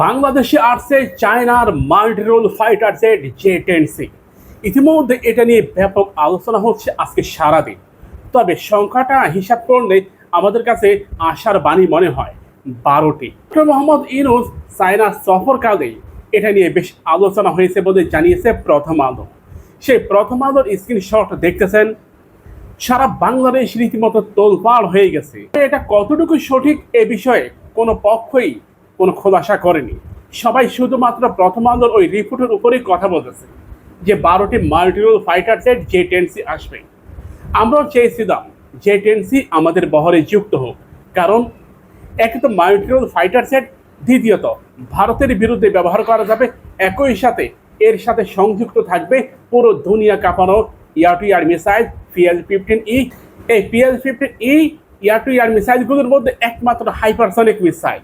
বাংলাদেশে আসছে চায়নার multirole fighter jet J ten C. ইতিমধ্যে এটা নিয়ে ব্যাপক আলোচনা হচ্ছে আজকে সারাদিন। তবে সংখ্যাটা হিসাব করলে আমাদের কাছে আশার বাণী মনে হয় বারোটি। ডক্টর মোহাম্মদ ইনুস চায়নার সফরকালে এটা নিয়ে বেশ আলোচনা হয়েছে বলে জানিয়েছে প্রথম আলো। সেই প্রথম আলোর স্ক্রিনশট দেখতেছেন। সারা বাংলাদেশ রীতিমতো তোলপাড় হয়ে গেছে। এটা কতটুকু সঠিক এ বিষয়ে কোনো পক্ষই কোনো খোলাসা করেনি। সবাই শুধুমাত্র প্রথম আলোর ওই রিপোর্টের উপরেই কথা বলতেছে যে বারোটি multirole fighter jet J ten C আসবে। আমরাও চেয়েছিলাম জে টেনসি আমাদের বহরে যুক্ত হোক, কারণ একে তো মাল্টিরোল ফাইটার সেট দ্বিতীয়ত ভারতের বিরুদ্ধে ব্যবহার করা যাবে, একই সাথে এর সাথে সংযুক্ত থাকবে পুরো দুনিয়া কাঁপানো air to air missile PL fifteen E. এই PL fifteen E air to air মিসাইলগুলোর মধ্যে একমাত্র হাইপারসনিক মিসাইল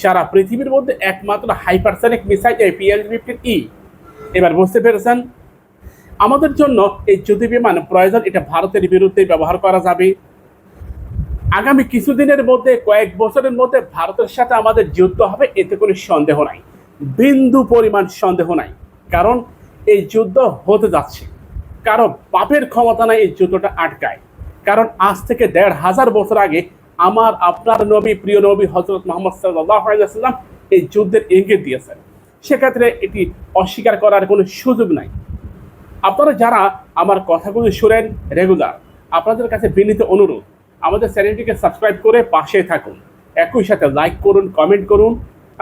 সারা পৃথিবীর মধ্যে একমাত্র হাইপারসনিক মিসাইল এই পিএল ফিফটিন ই এবার বুঝতে পেরেছেন? আমাদের জন্য এই যুদ্ধ বিমান প্রয়োজন, এটা ভারতের বিরুদ্ধে ব্যবহার করা যাবে। আগামী কিছুদিনের মধ্যে, কয়েক বছরের মধ্যে ভারতের সাথে আমাদের যুদ্ধ হবে, এতে কোনো সন্দেহ নাই। বিন্দু পরিমাণ সন্দেহ নাই, কারণ এই যুদ্ধ হতে যাচ্ছে। কারও পাপের ক্ষমতা নাই এই যুদ্ধটা আটকায়। কারণ আজ থেকে দেড় হাজার বছর আগে আমার আপনার নবী, প্রিয় নবী হজরত মোহাম্মদ সাল্লাম এই যুদ্ধের ইঙ্গিত দিয়েছেন। সেক্ষেত্রে এটি অস্বীকার করার কোনো সুযোগ নাই। আপনারা যারা আমার কথাগুলো শোনেন রেগুলার, আপনাদের কাছে বিনীত অনুরোধ, আমাদের চ্যানেলটিকে সাবস্ক্রাইব করে পাশে থাকুন, একই সাথে লাইক করুন, কমেন্ট করুন,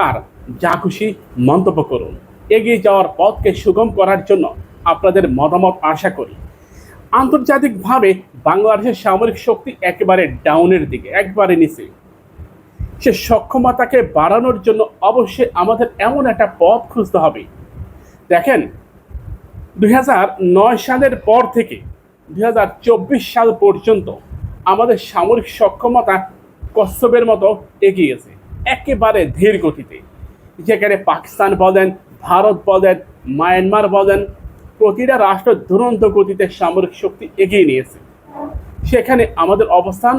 আর যা খুশি মন্তব্য করুন। এগিয়ে যাওয়ার পথকে সুগম করার জন্য আপনাদের মতামত আশা করি। আন্তর্জাতিকভাবে বাংলাদেশের সামরিক শক্তি একেবারে ডাউনের দিকে, একবারে নিচে। সে সক্ষমতাকে বাড়ানোর জন্য অবশ্যই আমাদের এমন একটা পথ খুঁজতে হবে। দেখেন, দুই সালের পর থেকে দু হাজার চব্বিশ সাল পর্যন্ত আমাদের সামরিক সক্ষমতা কচ্ছপের মতো এগিয়েছে, একেবারে ধীর গতিতে। যেখানে পাকিস্তান বলেন, ভারত বলেন, মায়ানমার বলেন প্রতিটা রাষ্ট্র দুরন্ত গতিতে সামরিক শক্তি এগিয়ে নিয়েছে। সেখানে আমাদের অবস্থান,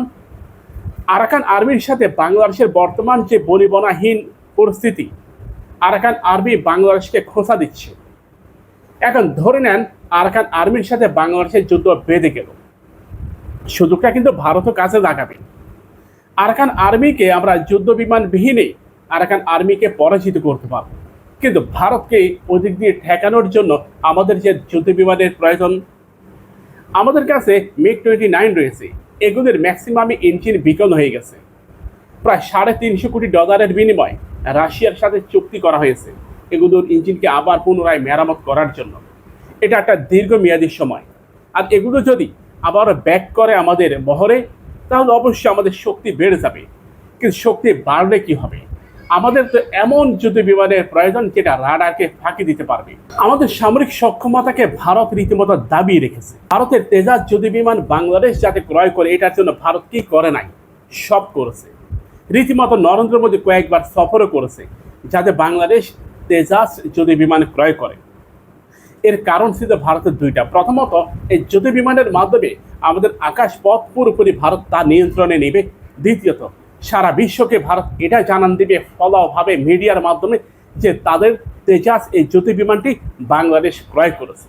আরাকান আর্মির সাথে বাংলাদেশের বর্তমান যে বলিবনাহীন পরিস্থিতি, আরাকান আর্মি বাংলাদেশকে খোঁচা দিচ্ছে। এখন ধরে নেন, আরাকান আর্মির সাথে বাংলাদেশের যুদ্ধ বেঁধে গেল। সুযোগটা কিন্তু ভারতও কাছে লাগাবে। আরাকান আর্মিকে আমরা যুদ্ধ বিমান বিহীনে আরাকান আর্মিকে পরাজিত করতে পারব। কিন্তু ভারতকে ওদিক দিয়ে ঠেকানোর জন্য আমাদের যে যুদ্ধ বিমানের প্রয়োজন, আমাদের কাছে মিগ টোয়েন্টি নাইন রয়েছে। এগুলির ম্যাক্সিমামই ইঞ্জিন বিকল হয়ে গেছে। প্রায় সাড়ে তিনশো কোটি ডলারের বিনিময়ে রাশিয়ার সাথে চুক্তি করা হয়েছে এগুলোর ইঞ্জিনকে আবার পুনরায় মেরামত করার জন্য। এটা একটা দীর্ঘমেয়াদী সময়। আর এগুলো যদি আবার ব্যাক করে আমাদের মহরে, তাহলে অবশ্যই আমাদের শক্তি বেড়ে যাবে। কিন্তু শক্তি বাড়লে কি হবে? আমাদের তো এমন যুদ্ধ বিমানের প্রয়োজন যেটা রাডারকে ফাঁকি দিতে পারবে। আমাদের সামরিক সক্ষমতাকে ভারত রীতিমতো দাবি রেখেছে। ভারতের তেজাজ যুদ্ধ বিমান বাংলাদেশ যাতে ক্রয় করে, এটার জন্য ভারত কি করে নাই, সব করেছে। রীতিমতো নরেন্দ্র মোদী কয়েকবার সফরও করেছে, যাতে বাংলাদেশ তেজাস যুদ্ধ বিমান ক্রয় করে। এর কারণ ছিল ভারতের দুইটা। প্রথমত, এই যুদ্ধ বিমানের মাধ্যমে আমাদের আকাশ পথ পুরোপুরি ভারত তা নিয়ন্ত্রণে নেবে। দ্বিতীয়ত সারা বিশ্বকে ভারত এটা জানান দিবে ফলাভাবে মিডিয়ার মাধ্যমে যে তাদের তেজাস এই জ্যোতি বিমানটি বাংলাদেশ ক্রয় করেছে।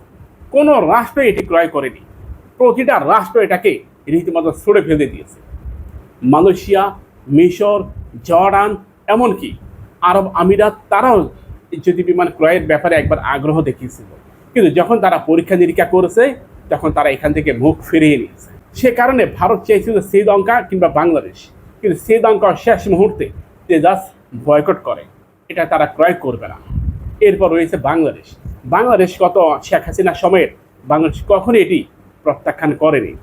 কোনো রাষ্ট্র এটি ক্রয় করেনি। প্রতিটা রাষ্ট্র এটাকে রীতিমতো ছুড়ে ফেলে দিয়েছে। মালয়েশিয়া, মিশর, জর্ডান, এমনকি আরব আমিরাত, তারাও এই জ্যোতি বিমান ক্রয়ের ব্যাপারে একবার আগ্রহ দেখিয়েছিল। কিন্তু যখন তারা পরীক্ষা নিরীক্ষা করেছে, তখন তারা এখান থেকে মুখ ফিরিয়ে নিয়েছে। সে কারণে ভারত চেয়েছিল শ্রীলঙ্কা কিংবা বাংলাদেশ। কিন্তু শ্রীলঙ্কা শেষ মুহূর্তে তেজাস বয়কট করে। এটা তারা ক্রয় করবে না। এরপর রয়েছে বাংলাদেশ। বাংলাদেশ কত শেখ হাসিনার সময়ের বাংলাদেশ কখনই এটি প্রত্যাখ্যান করেনি।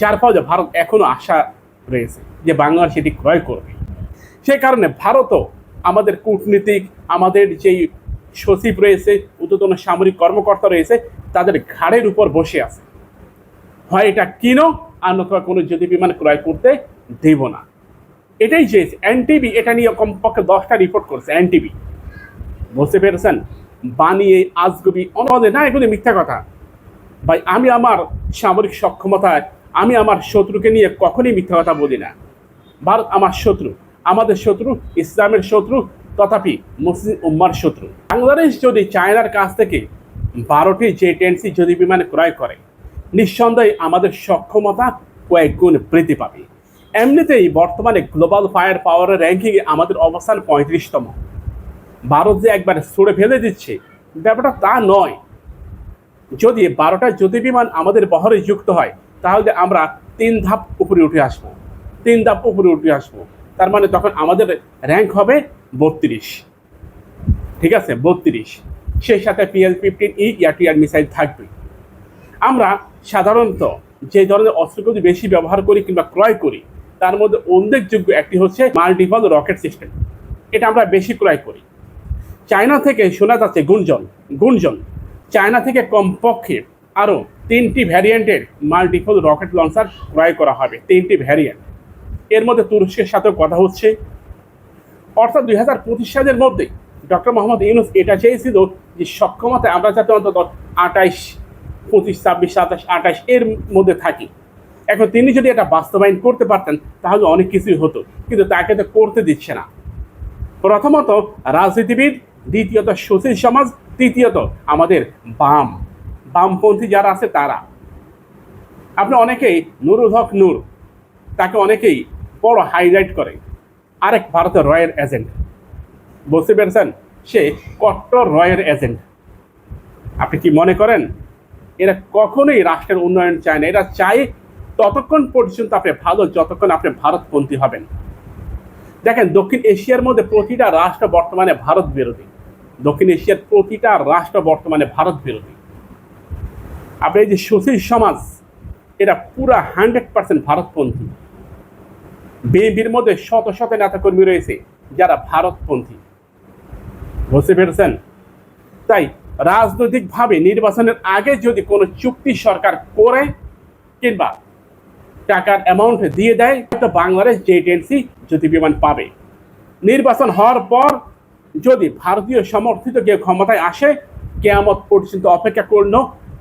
যার ফলে ভারত এখনও আশা রয়েছে যে বাংলাদেশ এটি ক্রয় করবে। সেই কারণে ভারতও আমাদের কূটনীতিক, আমাদের যেই সচিব রয়েছে উদ্যতন সামরিক কর্মকর্তা রয়েছে, তাদের ঘাড়ের উপর বসে আছে। হয় এটা কিনো, আর নতুবা কোনো যদি বিমান ক্রয় করতে দেব না। এটাই চেয়েছে এনটিভি এটা নিয়ে কমপক্ষে দশটা রিপোর্ট করছে এনটিভি বুঝতে পেরেছেন? বানিয়ে আজগবি অনুবাদে, না, এগুলি মিথ্যা কথা। ভাই, আমি আমার সামরিক সক্ষমতায়, আমি আমার শত্রুকে নিয়ে কখনই মিথ্যা কথা বলি না। ভারত আমার শত্রু, আমাদের শত্রু, ইসলামের শত্রু, তথাপি মুসলিম উম্মার শত্রু। বাংলাদেশ যদি চায়নার কাছ থেকে বারোটি জে টেনসি যদি বিমান ক্রয় করে, নিঃসন্দেহে আমাদের সক্ষমতা কয়েক গুণ বৃদ্ধি পাবে। এমনিতেই বর্তমানে গ্লোবাল ফায়ার পাওয়ারের র্যাঙ্কিংয়ে আমাদের অবস্থান পঁয়ত্রিশতম। ভারত যে একবার ছুড়ে ফেলে দিচ্ছে, ব্যাপারটা তা নয়। যদি বারোটা জ্যোতি বিমান আমাদের বহরে যুক্ত হয়, তাহলে আমরা তিন ধাপ উপরে উঠে আসব। তিন ধাপ উপরে উঠে আসব। তার মানে তখন আমাদের র্যাঙ্ক হবে বত্রিশ। ঠিক আছে? বত্রিশ। সেই সাথে PL fifteen E air to air missile থাকবে। আমরা সাধারণত যে ধরনের অস্ত্রগুলি বেশি ব্যবহার করি কিংবা ক্রয় করি তার মধ্যে উল্লেখযোগ্য একটি হচ্ছে মাল্টিপল রকেট সিস্টেম। এটা আমরা বেশি ক্রয় করি। চায়না থেকে শোনা যাচ্ছে গুঞ্জন গুঞ্জন। চায়না থেকে কমপক্ষে আরও তিনটি ভ্যারিয়েন্টের মাল্টিপল রকেট লঞ্চার ক্রয় করা হবে, তিনটি ভ্যারিয়েন্ট। এর মধ্যে তুরস্কের সাথেও কথা হচ্ছে। অর্থাৎ দুই হাজার পঁচিশ সালের মধ্যে ডক্টর মোহাম্মদ ইউনুস এটা চেয়েছিল যে সক্ষমতা আমরা যাতে অন্তত আঠাইশ, পঁচিশ, ছাব্বিশ, সাতাশ, আঠাশ এর মধ্যে থাকি। এখন তিনি যদি এটা বাস্তবায়ন করতে পারতেন, তাহলে অনেক কিছুই হতো, কিন্তু তাকে তো করতে দিচ্ছে না। প্রথমত রাজনীতিবিদ, দ্বিতীয়ত সুশীল সমাজ, তৃতীয়ত আমাদের বাম, বামপন্থী যারা আছে তারা। আপনি অনেকেই নুরুল হক নূর, তাকে অনেকেই বড় হাইলাইট করে। আরেক ভারতের রয়ের এজেন্ট বুঝতে পেরেছেন? সে কট্টর রয়ের এজেন্ট আপনি কি মনে করেন? এরা কখনোই রাষ্ট্রের উন্নয়ন চায় না। এরা চায় ততক্ষণ পর্যন্ত আপনি ভালো, যতক্ষণ আপনি ভারতপন্থী হবেন। দেখেন, দক্ষিণ এশিয়ার মধ্যে প্রতিটা রাষ্ট্র বর্তমানে ভারত বিরোধী। দক্ষিণ এশিয়ার প্রতিটা রাষ্ট্র বর্তমানে ভারত বিরোধী। আপনি এই যে সুশীল সমাজ, এটা পুরা হান্ড্রেড পার্সেন্ট ভারতপন্থী। বিএনপির মধ্যে শত শত নেতাকর্মী রয়েছে যারা ভারতপন্থী। বুঝতে পেরেছেন? তাই রাজনৈতিকভাবে নির্বাচনের আগে যদি কোনো চুক্তি সরকার করে কিংবা টাকার অ্যামাউন্ট দিয়ে দেয় তো বাংলাদেশ এজেন্সি যদি বিমান পাবে। নির্বাচন হওয়ার পর যদি ভারতীয় সমর্থিত কেউ ক্ষমতায় আসে, কেয়ামত পর্যন্ত অপেক্ষা করল,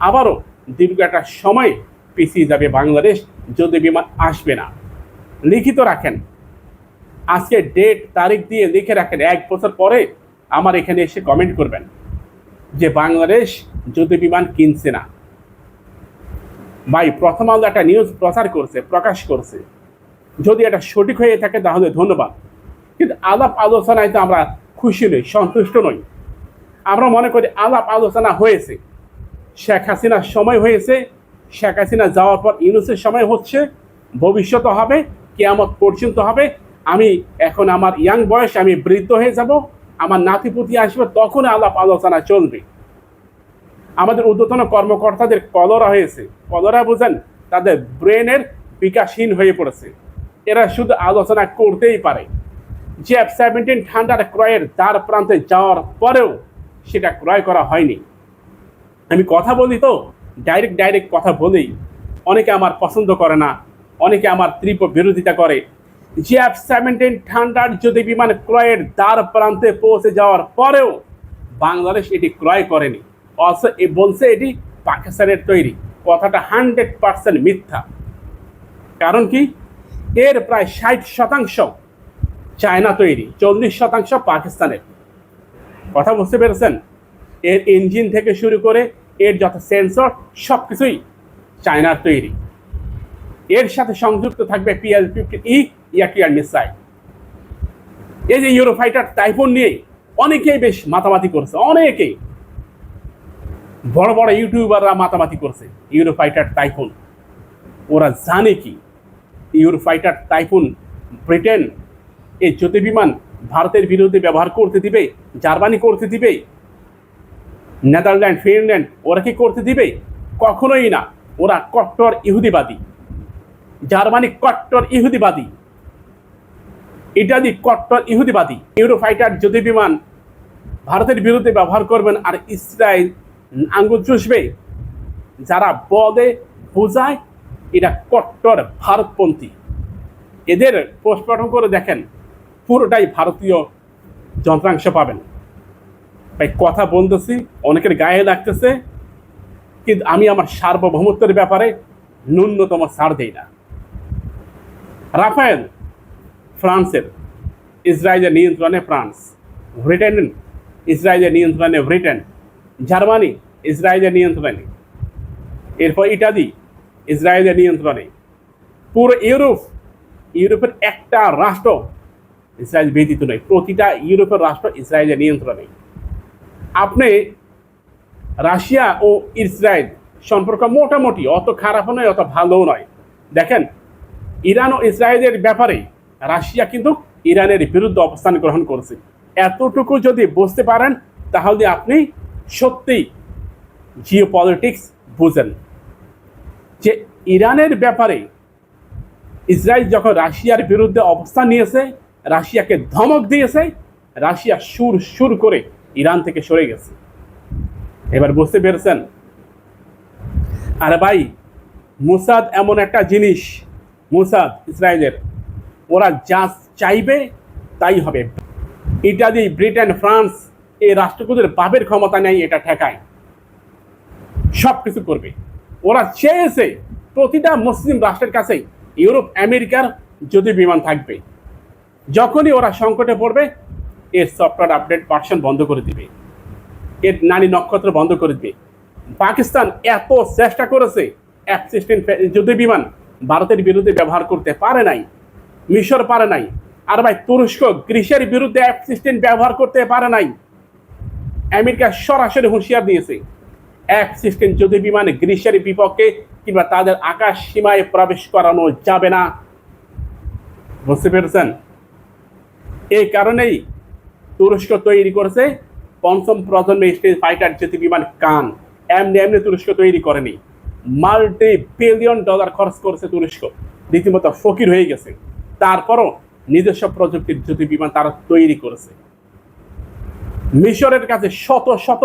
আবারও দীর্ঘ একটা সময় পিছিয়ে যাবে বাংলাদেশ যদি বিমান আসবে না। লিখিত রাখেন, আজকে ডেট তারিখ দিয়ে লিখে রাখেন, এক বছর পরে আমার এখানে এসে কমেন্ট করবেন যে বাংলাদেশ যুদ্ধ বিমান কিনছে না। ভাই, প্রথম আলো একটা নিউজ প্রচার করছে, প্রকাশ করছে। যদি এটা সঠিক হয়ে থাকে, তাহলে ধন্যবাদ। কিন্তু আলাপ আলোচনায় তো আমরা খুশি নই, সন্তুষ্ট নই। আমরা মনে করি আলাপ আলোচনা হয়েছে। শেখ হাসিনার সময় হয়েছে। শেখ হাসিনা যাওয়ার পর ইউনুসের সময় হচ্ছে। ভবিষ্যতে হবে, কেয়ামত পর্যন্ত হবে। আমি এখন আমার ইয়াং বয়স, আমি বৃদ্ধ হয়ে যাব। আমার নাতিপুতি আসবে, তখন আলাপ আলোচনা চলবে। আমাদের ঊর্ধ্বতন কর্মকর্তাদের কলরা হয়েছে। কলরা বোঝেন, তাদের ব্রেনের বিকাশহীন হয়ে পড়েছে। এরা শুধু আলোচনা করতেই পারে। যে এফ সেভেন্টিন ঠান্ডার ক্রয়ের দ্বার প্রান্তে যাওয়ার পরেও সেটা ক্রয় করা হয়নি। আমি কথা বলি তো, ডাইরেক্ট ডাইরেক্ট কথা বলেই। অনেকে আমার পছন্দ করে না, অনেকে আমার তীব্র বিরোধিতা করে। যে এফ সেভেন্টিন ঠান্ডার যদি বিমান ক্রয়ের দ্বার প্রান্তে পৌঁছে যাওয়ার পরেও বাংলাদেশ এটি ক্রয় করেনি। বলছে এটি পাকিস্তানের তৈরি। কথাটা হান্ড্রেড পার্সেন্ট মিথ্যা। কারণ কি? এর প্রায় ষাট শতাংশ চায়না তৈরি, চল্লিশ শতাংশ পাকিস্তানের। কথা বুঝতে পেরেছেন? এর ইঞ্জিন থেকে শুরু করে এর যত সেন্সর সব কিছুই চায়নার তৈরি। এর সাথে সংযুক্ত থাকবে PL fifty E air to air missile. এই যে ইউরোফাইটার, টাইফোন নিয়ে অনেকেই বেশ মাতামাতি করছে, অনেকেই। বড় বড় ইউটিউবাররা মাতামাতি করছে। ইউরোফাইটার টাইফুন ওরা জানে কি? ইউরোফাইটার টাইফুন ব্রিটেন এই জ্যোতি বিমান ভারতের বিরুদ্ধে ব্যবহার করতে দিবে, জার্মানি করতে দিবে, নেদারল্যান্ড, ফিনল্যান্ড, ওরা কি করতে দিবে? কখনোই না। ওরা কট্টর ইহুদিবাদী। জার্মানি কট্টর ইহুদিবাদী। ইটালি কট্টর ইহুদিবাদী। ইউরোফাইটার জ্যোতি বিমান ভারতের বিরুদ্ধে ব্যবহার করবেন আর ইসরায়েল আঙ্গুল চুষবে। যারা বলে বোঝায় এটা কট্টর ভারতপন্থী। এদের পোস্টমর্টম করে দেখেন, পুরোটাই ভারতীয় যন্ত্রাংশ পাবেন। তাই কথা বলতেছি, অনেকের গায়ে লাগতেছে, কিন্তু আমি আমার সার্বভৌমত্বের ব্যাপারে ন্যূনতম ছাড় দেই না। রাফায়েল, ফ্রান্সের ইসরায়েলের নিয়ন্ত্রণে ফ্রান্স, ব্রিটেন, ইসরায়েলের নিয়ন্ত্রণে ব্রিটেন। জার্মানি, ইসরায়েলের নিয়ন্ত্রণে এরপর ইটালি, ইসরায়েলের নিয়ন্ত্রণে পুরো ইউরোপ, ইউরোপের একটা রাষ্ট্র ইসরায়েল ব্যতীত নয় প্রতিটা ইউরোপের রাষ্ট্র ইসরায়েলের নিয়ন্ত্রণে আপনি রাশিয়া ও ইসরায়েল সম্পর্ক মোটামুটি অত খারাপও নয়, অত ভালোও নয়। দেখেন, ইরান ও ইসরায়েলের ব্যাপারে রাশিয়া কিন্তু ইরানের বিরুদ্ধে অবস্থান গ্রহণ করছে। এতটুকু যদি বুঝতে পারেন, তাহলে আপনি সত্যিই জিও পলিটিক্স বুঝেন। যে ইরানের ব্যাপারে ইসরায়েল যখন রাশিয়ার বিরুদ্ধে অবস্থান নিয়েছে, রাশিয়াকে ধমক দিয়েছে, রাশিয়া সুর সুর করে ইরান থেকে সরে গেছে। এবার বুঝতে পেরেছেন? আর ভাই, মুসাদ এমন একটা জিনিস, মুসাদ ইসরায়েলের। ওরা যা চাইবে তাই হবে। ইটালি, ব্রিটেন, ফ্রান্স এই রাষ্ট্রগুলোর বাপের ক্ষমতা নেই, এটা ঠেকায়। সব কিছু করবে। ওরা চেয়েছে প্রতিটা মুসলিম রাষ্ট্রের কাছেই ইউরোপ, আমেরিকার যদি বিমান থাকবে। যখনই ওরা সংকটে পড়বে, এর সফটওয়্যার আপডেট পার্সন বন্ধ করে দিবে। এর নারী নক্ষত্র বন্ধ করে দিবে। পাকিস্তান এত চেষ্টা করেছে এফ সিক্সটিন যুদ্ধ বিমান ভারতের বিরুদ্ধে ব্যবহার করতে পারে নাই, মিশর পারে নাই, আর ভাই তুরস্ক, গ্রিসের বিরুদ্ধে এফ সিক্সটিন ব্যবহার করতে পারে নাই। আমেরিকা সরাসরি হুঁশিয়ার দিয়েছে। এফ সিক্সটিন যুদ্ধ বিমান গ্রিসের বিপক্ষে কিংবা তাদের আকাশ সীমায় প্রবেশ করানো যাবে না। বুঝতে পেরেছেন? এই কারণেই তুরস্ক তৈরি করেছে পঞ্চম প্রজন্মের স্টেজ ফাইটার জেতি বিমান কান। এমনি এমনি তুরস্ক তৈরি করেনি। মাল্টি বিলিয়ন ডলার খরচ করেছে তুরস্ক। রীতিমতো ফকির হয়ে গেছে। তারপরও নিজস্ব প্রযুক্তির জ্যোতি বিমান তারা তৈরি করেছে। মিশরের কাছে শত শত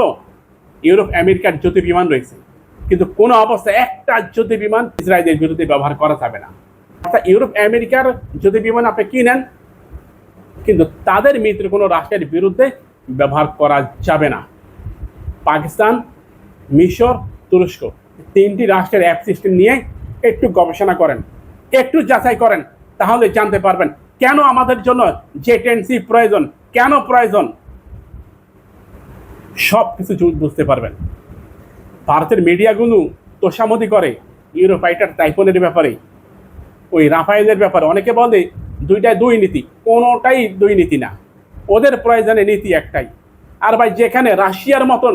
ইউরোপ আমেরিকার জ্যোতি বিমান রয়েছে। কিন্তু কোনো অবস্থায় একটা জ্যোতি বিমান ইসরায়েলের বিরুদ্ধে ব্যবহার করা যাবে না। অর্থাৎ ইউরোপ আমেরিকার জ্যোতি বিমান আপনি কিনেন কিন্তু তাদের মিত্র কোনো রাষ্ট্রের বিরুদ্ধে ব্যবহার করা যাবে না। পাকিস্তান, মিশর, তুরস্ক তিনটি রাষ্ট্রের অ্যাপ সিস্টেম নিয়ে একটু গবেষণা করেন, একটু যাচাই করেন, তাহলে জানতে পারবেন কেন আমাদের জন্য যে টেন্সি প্রয়োজন, কেন প্রয়োজন? সব কিছু বুঝতে পারবেন। ভারতের মিডিয়াগুলো তোষামতি করে ইউরোফাইটার টাইপনের ব্যাপারে। ওই রাফায়েলের ব্যাপারে। অনেকে বলে দুইটাই দুই নীতি, কোনোটাই দুই নীতি না। ওদের প্রয়োজনে নীতি একটাই। আর ভাই, যেখানে রাশিয়ার মতন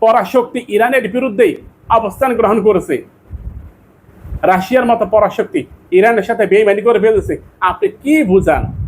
পরাশক্তি ইরানের বিরুদ্ধে অবস্থান গ্রহণ করেছে, রাশিয়ার মতো পরাশক্তি ইরানের সাথে বেইমানি করে ফেলেছে, আপনি কি বুঝান?